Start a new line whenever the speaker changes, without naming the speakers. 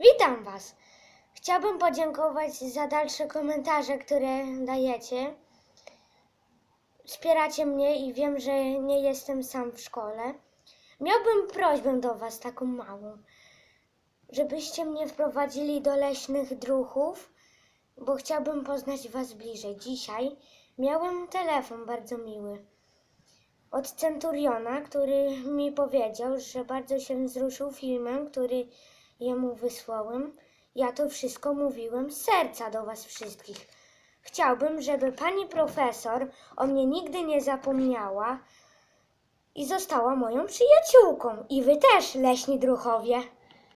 Witam Was. Chciałbym podziękować za dalsze komentarze, które dajecie. Wspieracie mnie i wiem, że nie jestem sam w szkole. Miałbym prośbę do Was taką małą, żebyście mnie wprowadzili do leśnych druchów, bo chciałbym poznać Was bliżej. Dzisiaj miałem telefon bardzo miły od Centuriona, który mi powiedział, że bardzo się wzruszył filmem, który jemu wysłałem. Ja to wszystko mówiłem z serca do Was wszystkich. Chciałbym, żeby pani profesor o mnie nigdy nie zapomniała i została moją przyjaciółką. I Wy też, leśni druchowie.